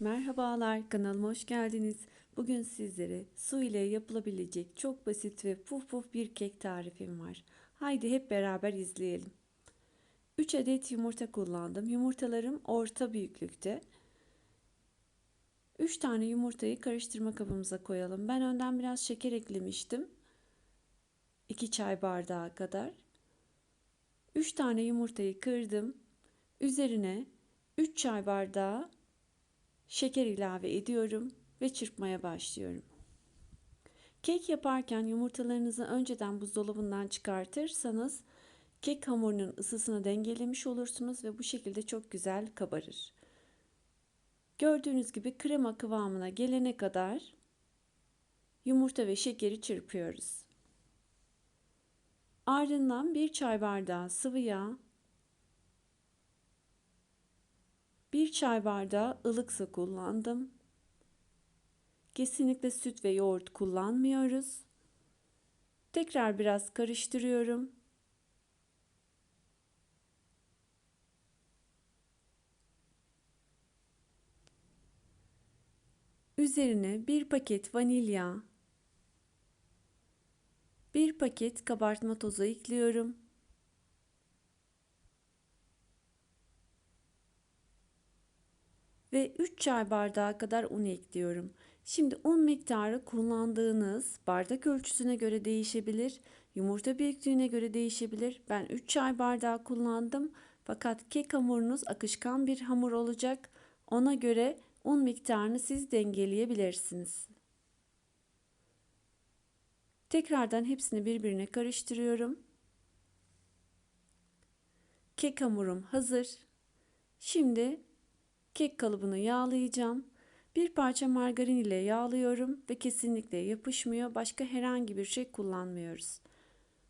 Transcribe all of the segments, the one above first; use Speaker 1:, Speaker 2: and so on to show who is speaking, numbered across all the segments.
Speaker 1: Merhabalar, kanalıma hoş geldiniz. Bugün sizlere su ile yapılabilecek çok basit ve puf puf bir kek tarifim var. Haydi hep beraber izleyelim. 3 adet yumurta kullandım. Yumurtalarım orta büyüklükte. 3 tane yumurtayı karıştırma kabımıza koyalım. Ben önden biraz şeker eklemiştim. 2 çay bardağı kadar. 3 tane yumurtayı kırdım. Üzerine 3 çay bardağı şeker ilave ediyorum ve çırpmaya başlıyorum. Kek yaparken yumurtalarınızı önceden buzdolabından çıkartırsanız kek hamurunun ısısını dengelemiş olursunuz ve bu şekilde çok güzel kabarır. Gördüğünüz gibi krema kıvamına gelene kadar yumurta ve şekeri çırpıyoruz. Ardından bir çay bardağı sıvı yağ, Bir çay bardağı ılık su kullandım. Kesinlikle süt ve yoğurt kullanmıyoruz. Tekrar biraz karıştırıyorum. Üzerine bir paket vanilya, bir paket kabartma tozu ekliyorum. Ve 3 çay bardağı kadar un ekliyorum. Şimdi un miktarı kullandığınız bardak ölçüsüne göre değişebilir. Yumurta büyüklüğüne göre değişebilir. Ben 3 çay bardağı kullandım. Fakat kek hamurunuz akışkan bir hamur olacak. Ona göre un miktarını siz dengeleyebilirsiniz. Tekrardan hepsini birbirine karıştırıyorum. Kek hamurum hazır. Şimdi Kek kalıbını yağlayacağım. Bir parça margarin ile yağlıyorum ve kesinlikle yapışmıyor. Başka herhangi bir şey kullanmıyoruz.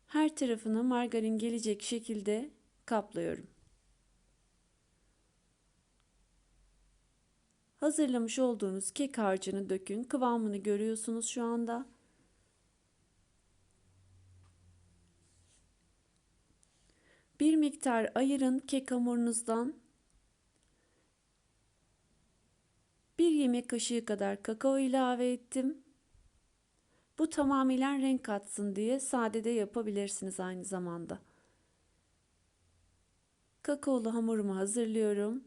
Speaker 1: Her tarafını margarin gelecek şekilde kaplıyorum. Hazırlamış olduğunuz kek harcını dökün. Kıvamını görüyorsunuz şu anda. Bir miktar ayırın kek hamurunuzdan yemek kaşığı kadar kakao ilave ettim. Bu tamamıyla renk katsın diye sade de yapabilirsiniz aynı zamanda. Kakaolu hamurumu hazırlıyorum.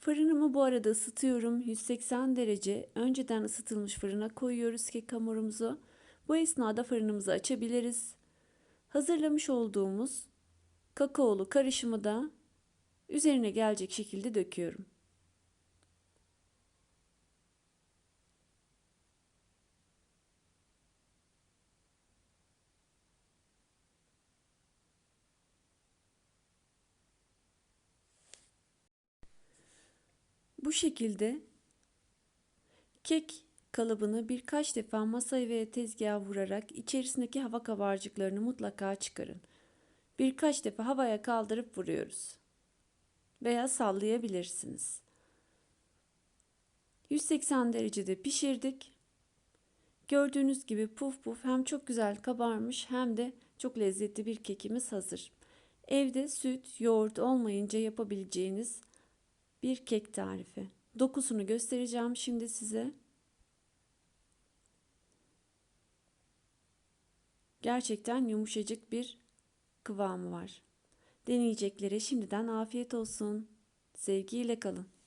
Speaker 1: Fırınımı bu arada ısıtıyorum. 180 derece önceden ısıtılmış fırına koyuyoruz kek hamurumuzu. Bu esnada fırınımızı açabiliriz. Hazırlamış olduğumuz kakaolu karışımı da üzerine gelecek şekilde döküyorum. Bu şekilde kek kalıbını birkaç defa masaya ve tezgaha vurarak içerisindeki hava kabarcıklarını mutlaka çıkarın. Birkaç defa havaya kaldırıp vuruyoruz. Veya sallayabilirsiniz. 180 derecede pişirdik. Gördüğünüz gibi puf puf hem çok güzel kabarmış hem de çok lezzetli bir kekimiz hazır. Evde süt, yoğurt olmayınca yapabileceğiniz bir kek tarifi. Dokusunu göstereceğim şimdi size. Gerçekten yumuşacık bir kıvamı var. Deneyeceklere şimdiden afiyet olsun. Sevgiyle kalın.